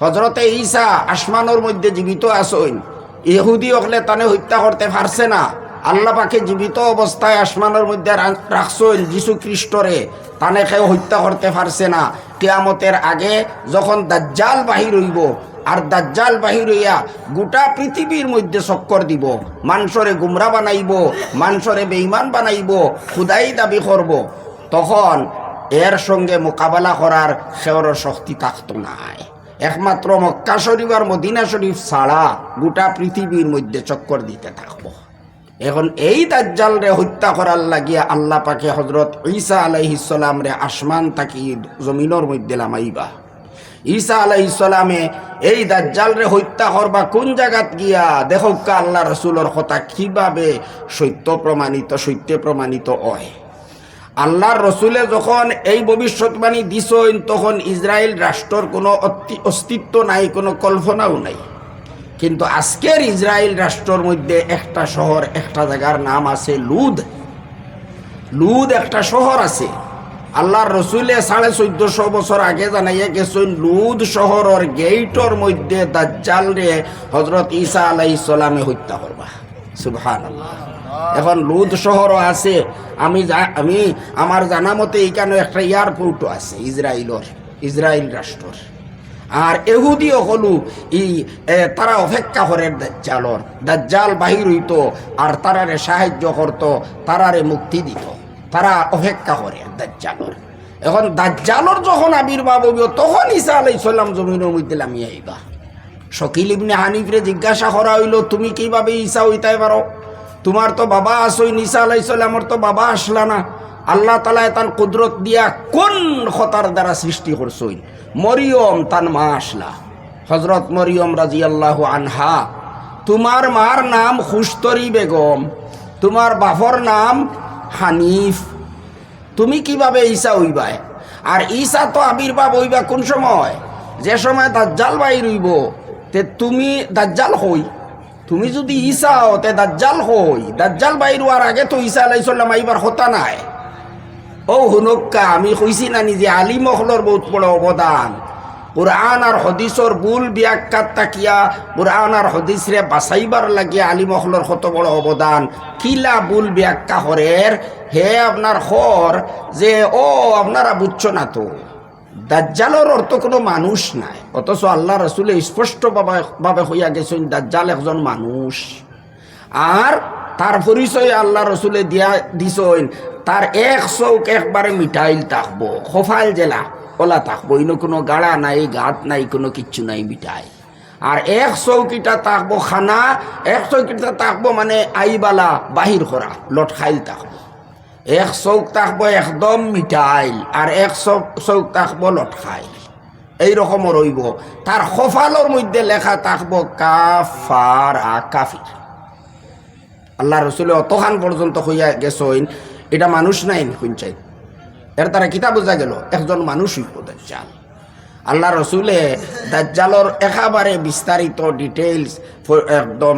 হজরতে ঈসা আসমানোর মধ্যে জীবিত আসইন ইহুদি হকলে তানে হত্যা করতে পারছে না। আল্লাহ পাকে জীবিত অবস্থায় আসমানের মধ্যে রা- রাখছেন যিশু খ্রিস্টরে তানে কেউ হত্যা করতে পারছে না। কেয়ামতের আগে যখন দাজ্জাল বাহির হইব, আর দাজ্জাল বাহির হইয়া গোটা পৃথিবীর মধ্যে চক্কর দিব, মানুষরে গুমরা বানাইব, মানুষরে বেইমান বানাইব, খুদাই দাবি করব, তখন এর সঙ্গে মোকাবেলা করার সেওর শক্তি থাকতো নাই। একমাত্র মক্কা শরীফ আর মদিনা শরীফ ছাড়া গোটা পৃথিবীর মধ্যে চক্কর দিতে থাকব। এখন এই দাজ্জাল রে হত্যা করার লাগিয়া আল্লাহ পাকে হজরত ঈসা আলাইহিসালাম রে আসমান তাকি জমিনের মধ্যে লামাইবা ঈসা আলাইহিসালামে এই দাজ্জাল রে হত্যা করবা কোন জায়গাত গিয়া? দেখো আল্লাহ রসুলের কথা কীভাবে সত্য প্রমাণিত সত্য প্রমাণিত হয়। আল্লাহর রসুলে যখন এই ভবিষ্যৎবাণী দিছেন, তখন ইসরায়েল রাষ্ট্রর কোনো অস্তিত্ব নাই, কোনো কল্পনাও নাই। কিন্তু আজকের ইসরায়েল রাষ্ট্রের মধ্যে একটা শহর, একটা জায়গার নাম আছে লুদ। লুদ একটা শহর আছে। আল্লাহর রসুলে সাড়ে চোদ্দশো বছর আগে জানাইয়া গেছেন, লুদ শহরের গেইটর মধ্যে দাজ্জাল রে হজরত ঈসা আলাই ইসলামে হত্যা করবা। সুবহান এখন লুদ শহরও আছে। আমি আমি আমার জানা মতে এইখানে একটা এয়ারপোর্টও আছে ইসরায়েলর ইসরায়েল রাষ্ট্রর। আর এহুদিও হলু ই তারা অপেক্ষা করে দাজ্জালর। দাজ্জাল বাহির হইতো আর তারারে সাহায্য করত, তারারে মুক্তি দিত। তারা অপেক্ষা করে দাজ্জালর। এখন দাজ্জালর যখন আবির্ভাব হইব, তখন ঈসা আলাইসাল্লাম জমিনের মধ্যে নামিয়ে আইবা। শকিল ইবনে হানিফরে জিজ্ঞাসা করা হইল, তুমি কীভাবে ঈসা হইতে পারো? তোমার তো বাবা আসই, নিসা আলাইসাল্লামর তো বাবা আসলা না। আল্লাহ তালা তান কুদরত দিয়া কোন খতার দ্বারা সৃষ্টি করছই? মরিয়ম তান মা আসলা। হজরত মরিয়ম রাজি আল্লাহ আনহা, তোমার মার নাম খুস্তরি বেগম, তোমার বাপর নাম হানিফ। তুমি কীভাবে ঈসা হইবাই? আর ঈসা তো আবির্ভাব হইবা কোন সময়? যে সময় দাজ্জাল বাইর হইব, তে তুমি দাজ্জাল হই। তুমি যদি ঈসা হও তে দাজ্জাল হই। দাজ্জাল বাইর হওয়ার আগে তো ঈসা আলাইসাল্লাম আইবার হতা নাই। ও হুনক্কা, আমি কইছি না নিজে আলী মহলর বহুত বড় অবদান। কোরআন আর হদিসর ভুল ব্যাখ্যাত তাকিয়া কোরআন আর হদিসরে বাঁচাইবার লাগিয়া আলী মহলর কত বড় অবদান। কিলা ভুল ব্যাখ্যা হরের? হে আপনার হর, যে, ও, আপনারা বুঝছ না তো। দাজ্জালের অর্থ কোনো মানুষ নাই। অথচ আল্লাহ রসুলে স্পষ্ট ভাবে হইয়া গেছেন, দাজ্জাল একজন মানুষ। আর তার পরিচয় আল্লাহ রসুলে দিয়া দিছইন তার এক চৌক একবারে মিঠাইল থাকব, খোফাইল জেলা ওলা থাকব, ইনো কোনো গাড়া নাই গাত নাই, কোনো কিচ্ছু নাই মিঠাই আর এক চৌকিটা থাকব খানা, এক চৌকিটা থাকব মানে আইবালা বাহির করা লট খাইল থাকব। এক চৌক থাকব একদম মিঠাইল আর এক চৌক চৌক থাকব এইরকম এই রকম রইব তার খোফালোর মধ্যে লেখা থাকব কাফার আ আল্লাহ রসুলে অতখান পর্যন্ত হইয়া গেছইন। এটা মানুষ নাইন শুনছেন এর দ্বারা কিতা বোঝা গেল, একজন মানুষই হইব দাজ্জাল আল্লাহ রসুলে দাজ্জালর একেবারে বিস্তারিত ডিটেইলস একদম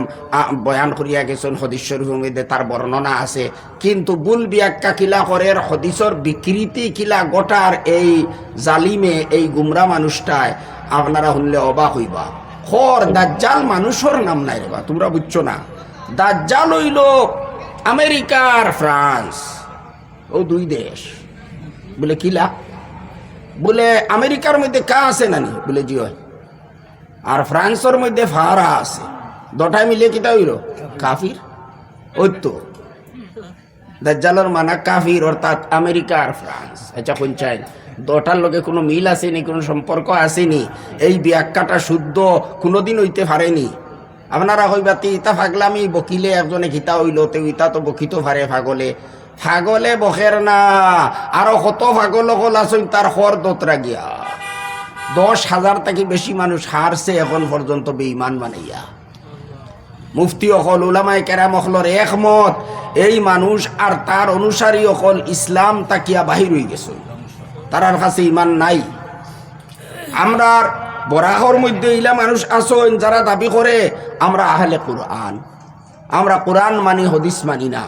বয়ান করিয়া গেছেন হদিস মধ্যে তার বর্ণনা আছে। কিন্তু বুল বিয়াক্কা কিলা করের হদিসর বিকৃতি কিলা গোটার এই জালিমে, এই গুমরা মানুষটায় আপনারা শুনলে অবাক হইবা। খর দাজ্জাল মানুষের নাম নাই রে বা, তোমরা বুঝছ না। দাজ্জাল হইল আমেরিকার ফ্রান্স, ও দুই দেশ। বলে কিলা বলে আমেরিকার মধ্যে কা আছে নানি? বলে, জি আর ফ্রান্সের মধ্যে ফাহারা আছে। দটাই মিলে কিতা হইল? কাফির। ওই তো। দাজ্জালের মানা কাফির, অর্থাৎ আমেরিকা আর ফ্রান্স। আচ্ছা চাই দটার লগে কোনো মিল আসেনি, কোনো সম্পর্ক আসেনি। এই ব্যাখ্যাটা শুদ্ধ কোনোদিন হইতে পারেনি। আপনারা হইবা তে ইতা ফাগলামি, বকিলে একজনে খিতা হইল তে ইতা তো বকিত পারে ফাগলে। ফাগলে বখের না আরও কত ফাগল হল আসুন তার হর দোতরা গিয়া দশ হাজার থেকে বেশি মানুষ হারছে এখন পর্যন্ত বেইমান বানাইয়া। মুফতি অকল, উলামায় কেরাম অকলর একমত, এই মানুষ আর তার অনুসারী অকল ইসলাম তাকিয়া বাহির হয়ে গেছে তারার কাছে ইমান নাই। আমরা বরাহর মধ্যে ইলা মানুষ আসন যারা দাবি করে, আমরা আহলে কোরআন। আমরা কোরআন মানি, হদিস মানি না।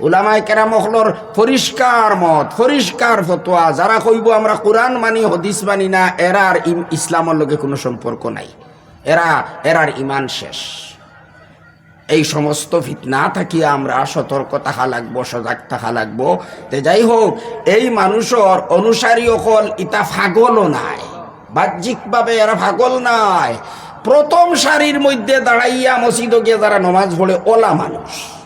ওলামাই কেরামখলর পরিষ্কার মত পরিষ্কার ফতোয়া। যারা কইব আমরা কোরআন মানি, হদিস মানি না এরার ইসলামের লগে কোনো সম্পর্ক নাই। এরা, এরার ইমান শেষ। এই সমস্ত ফিতনা থাকি আমরা সতর্ক থাকা লাগবো, সজাগ থাকা লাগবো। তে যাই হোক, এই মানুষের অনুসারী অকল ইটা ফাগলও নাই। বাহ্যিকভাবে এরা ফাগল নাই। প্রথম সারির মধ্যে দাঁড়াইয়া মসজিদে গিয়ে যারা নমাজ পড়ে, ওলা মানুষ।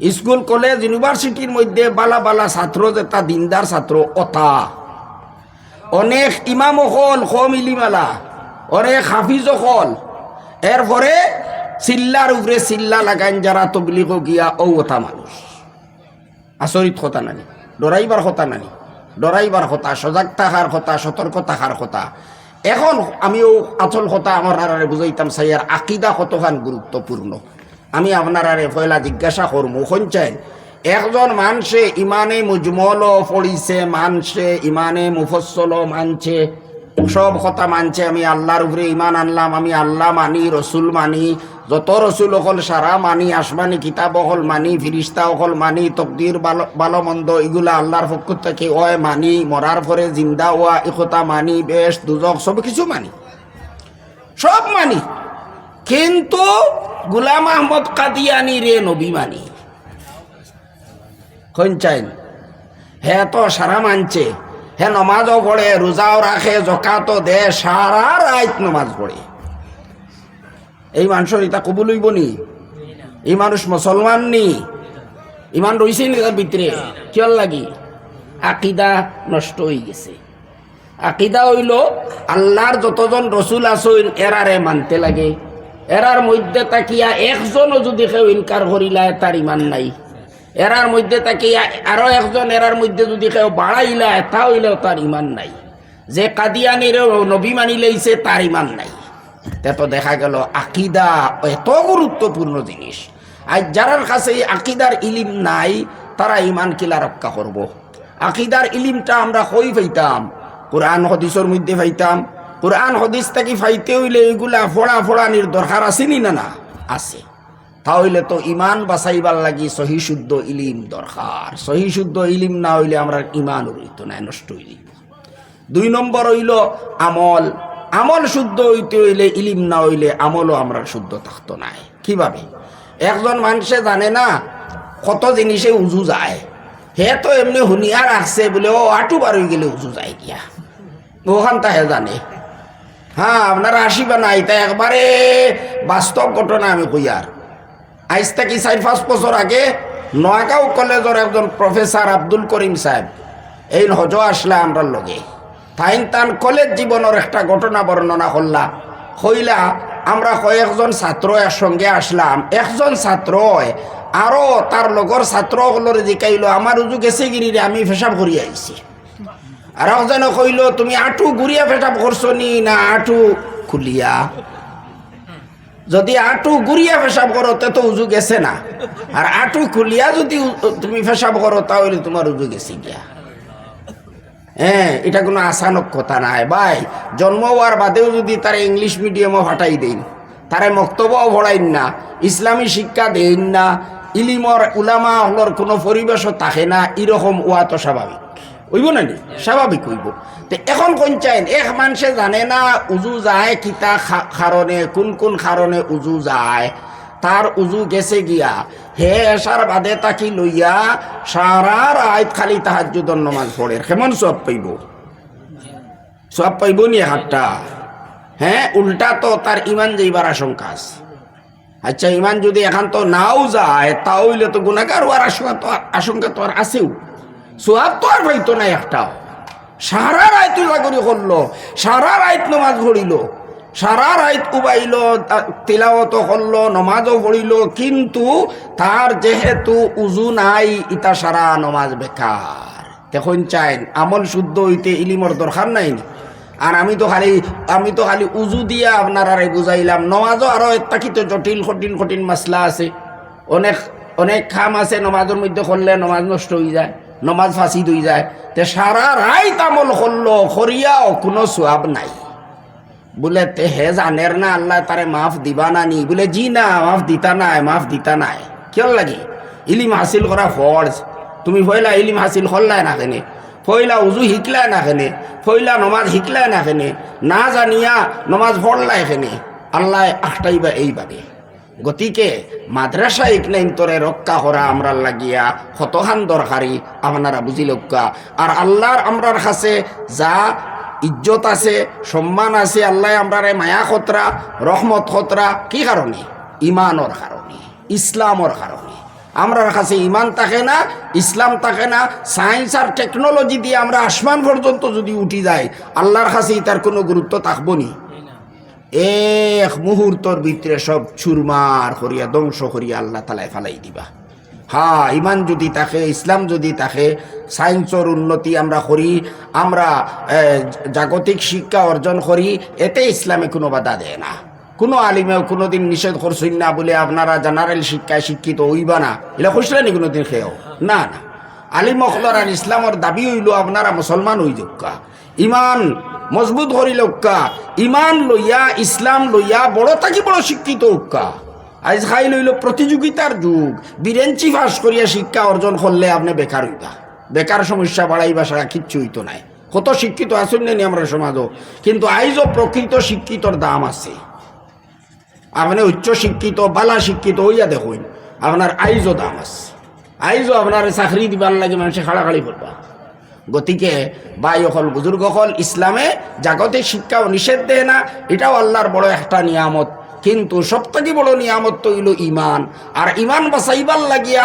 স্কুল, কলেজ, ইউনিভার্সিটির মধ্যে বালা বালা ছাত্র যেটা দিনদার ছাত্র, অতা। অনেক ইমাম হল কম ইলিমালা অনেক হাফিজ হল। এরপরে চিল্লার উপরে চিল্লা লাগাইন যারা তবলিগ গিয়া ও ওটা মানুষ। আচরিত কথা নানি। ডরাইবার কথা নানি। ডরাইবার কথা, সজাগ থাকার কথা সতর্ক থাকার কথা। এখন আমিও আচল কথা আমার বুঝাইতাম সাইয়ার আকিদা কতখান গুরুত্বপূর্ণ আমি আপনার আরে পয়লা জিজ্ঞাসা করব শুনছেন? একজন মানুষে ইমানে মুজমল পড়িছে মানছে ইমানে মুফসল মানছে, সব কথা মানছে, আমি আল্লাহর উপরে ইমান আনলাম, আমি আল্লাহ মানি, রসুল মানি, যত রসুল অকল সারা মানি, আসমানি কিতাব অকল মানি ফিরিস্তা অকল মানি, তকদির ভালো মন্দ এগুলা আল্লাহর পক্ষ থেকে ওয় মানি, মরার পরে জিন্দা ওয়া একতা মানি, বেশ, দুজক, সব কিছু মানি। সব মানি। কিন্তু গুলাম আহমদ কাদিয়ানি রে নবী মানি। কঞ্চাইন হে তো সারা মানছে, হে নমাজও পড়ে, রোজাও রাখে জকাতো দে, সারা রাত নমাজ পড়ে। এই মানুষের ইটা কবুল হইব নি? এই মানুষ মুসলমান নি? ইমান রইছে নি তার ভিতরে? কিয়র লাগি? আকিদা নষ্ট হয়ে গেছে। আকিদা হইল, আল্লাহর যতজন রসুল আসইন এরারে মানতে লাগে। এরার মধ্যে তাকিয়া একজনও যদি কেউ ইনকার করিলা তার ইমান নাই। এরার মধ্যে তাকিয়া আরও একজন এরার মধ্যে যদি কেউ বাড়াইলা তা হইলেও তার ইমান নাই। যে কাদিয়ানির নবী মানি লইছে, তার ইমান নাই। তে দেখা গেল আকিদা এত গুরুত্বপূর্ণ জিনিস। আর যারার কাছে আকিদার ইলিম নাই, তারা ইমান কিলা রক্ষা করব। আকিদার ইলিমটা আমরা কই পাইতাম? কোরআন, হদিসের মধ্যে পাইতাম কোরআন হদিস থেকে ফাইতে হইলে এগুলা ফোড়া ফোড়ানির দরকার আসেনি না না? আছে। তাহলে তো ইমান বাঁচাইবার লাগি সহি শুদ্ধ ইলিম দরকার। সহি শুদ্ধ ইলিম না হইলে আমরা ইমান উড়িত নাই নষ্ট হইলি দুই নম্বর হইল আমল। আমল শুদ্ধ হইতে হইলে, ইলিম না হইলে আমলও আমরা শুদ্ধ থাকতো নাই কীভাবে? একজন মানুষে জানে না কত জিনিসে উজু যায়। হে তো এমনি হুনিয়া আসছে বলে, ও আটু বার হয়ে গেলে উজু যায় গিয়া। ওখান তাহে জানে। হ্যাঁ আপনারা আসিবা নাই, তাই একবারে বাস্তব ঘটনা আমি কই আর। আজ থেকে চার, পাঁচ বছর আগে নোয়াগাঁও কলেজের একজন প্রফেসর আব্দুল করিম সাহেব, এই হজ আসলে আমরা লগে। তাইন তান কলেজ জীবনের একটা ঘটনা বর্ণনা করলা। হইলা আমরা কয়েকজন ছাত্র একসঙ্গে আসলাম। একজন ছাত্র আরও তার লগর ছাত্রগুলোর জিকাইলো আমার উজু গেছে গিরিরে আমি ফেসাব করি আইছি। আর একজনে কইল, তুমি আঁটু ঘুরিয়া ফেসাব করছ নি না আঁটু খুলিয়া? যদি আঁটু গুড়িয়া পেশাব করো, তে তো উজু গেছে না। আর আঁটু খুলিয়া যদি তুমি পেশাব করো, তাহলে তোমার উজু গেছে গিয়া। হ্যাঁ এটা কোনো আসানক কথা নাই। ভাই, জন্ম হওয়ার বাদেও যদি তারা ইংলিশ মিডিয়ামও ফাটাই দেন, তারে মক্তব্যও ভরাইন না, ইসলামী শিক্ষা দেন না, ইলিমর উলামা হলর কোনো পরিবেশও থাকে না, এরকম ওয়া তো স্বাভাবিক। হইব না নি? স্বাভাবিক হইব। তো এখন কোন চাইন এক মানুষে জানে না উজু যায় কিতা কারণে কোন কোন কারণে উজু যায়। তার উজু গেছে গিয়া, হে এসার বাদে তাকি লইয়া সারা রাত খালি তাহাজ্জুদর নমাজ পড়ে। কেমন সব পাইব? সব পাইব নি হাতটা? হ্যাঁ উল্টা তো তার ইমান যাইবার আশঙ্কা আছে। আচ্ছা ইমান যদি এখন তো নাও যায় তাহলে তো গুণাগার হওয়ার আশঙ্কা তো আশঙ্কা তো আর আছেও। আর পাইতো না একটাও। সারা রাত লাগরি করল, সারা রাত নমাজ পড়িল, সারা রাত উবাইল তিলাওয়াত করল, নমাজও পড়িল, কিন্তু তার যেহেতু উজু নাই, ইতা সারা নমাজ বেকার। দেখুন চাইন, আমল শুদ্ধ হইতে ইলিমর দরকার নাই? আর আমি তো খালি, আমি তো খালি উজু দিয়া আপনার আরে বুঝাইলাম, নমাজও আরও তাকিত জটিল, কঠিন কঠিন মাসলা আছে। অনেক অনেক খাম আছে, নমাজের মধ্যে করলে নমাজ নষ্ট হয়ে যায়। নমাজ ফাঁসি হয়ে যায়। তে সারা রাত আমল করল, করিয়াও কোনো সোয়াব নাই। বলে, তে হে জানের না, আল্লাহ তারে মাফ দিবা না নি। বলে, জি না, মাফ দিতা নাই, মাফ দিতা নাই। কিয় লাগি? ইলিম হাসিল করা ফর্জ তুমি পয়লা ইলিম হাসিল করলাই না কেনে? পয়লা উজু শিকলাই না কেনে? পয়লা নমাজ শিকলাই না কেনে? না জানিয়া নমাজ পড়লাই কেনে? আল্লাহ আখটাইবা এইবারে গতিকে মাদ্রাসা ইকনাইন্তরে রক্ষা করা আমরা লাগিয়া হতহান দরকারি, আপনারা বুঝি লক্কা আর আল্লাহর আমরার কাছে যা ইজ্জত আছে, সম্মান আছে, আল্লাহ আমরারে মায়া খতরা, রহমত খতরা, কি কারণে? ইমানর কারণে, ইসলামর কারণে। আমরার কাছে ইমান থাকে না, ইসলাম থাকে না, সায়েন্স আর টেকনোলজি দিয়ে আমরা আসমান পর্যন্ত যদি উঠি যায় আল্লাহর কাছে তার কোনো গুরুত্ব থাকব নি। এক মুহূর্তর ভিতরে সব চুরমার করিয়া ধ্বংস করিয়া আল্লাহ তালায় ফালাই দিবা। হা, ইমান যদি তাকে ইসলাম যদি তাকে সায়েন্সর উন্নতি আমরা করি, আমরা জাগতিক শিক্ষা অর্জন করি, এতে ইসলামে কোনো বাধা দেয় না। কোনো আলিমেও কোনোদিন নিষেধ করছেন না বলে আপনারা জেনারেল শিক্ষায় শিক্ষিত হইবা না। এটা খুশলে নি কোনোদিন খেয়েও? না না। আলিম অখলার আর ইসলামর দাবি হইল আপনারা মুসলমান হই ইমান মজবুত করিল উক্কা। ইমান লইয়া, ইসলাম লইয়া বড় থাকি বড় শিক্ষিত উক্কা। আজ খাই লইল প্রতিযোগিতার যুগ। বিরেঞ্চি ফাঁস করিয়া শিক্ষা অর্জন করলে আপনি বেকার হইবা। বেকার সমস্যা বাড়াইবা সারা কিচ্ছু হইতো নাই। কত শিক্ষিত আসুন নি আমরা সমাজও। কিন্তু আইজও প্রকৃত শিক্ষিতর দাম আছে। আপনি উচ্চ শিক্ষিত, বালা শিক্ষিত হইয়া দেখুন, আপনার আইজও দাম আছে। আইজও আপনার চাকরি দিবার লাগে মানুষে খাড়াখাড়ি করবা। গতিকে বাই অকল বুজুর্গ হল ইসলামে জাগতিক শিক্ষাও নিষেধ দেয় না, এটাও আল্লাহর বড় একটা নিয়ামত। কিন্তু সবথেকে বড় নিয়ামত তো হইল ইমান। আর ইমান বাসাইবার লাগিয়া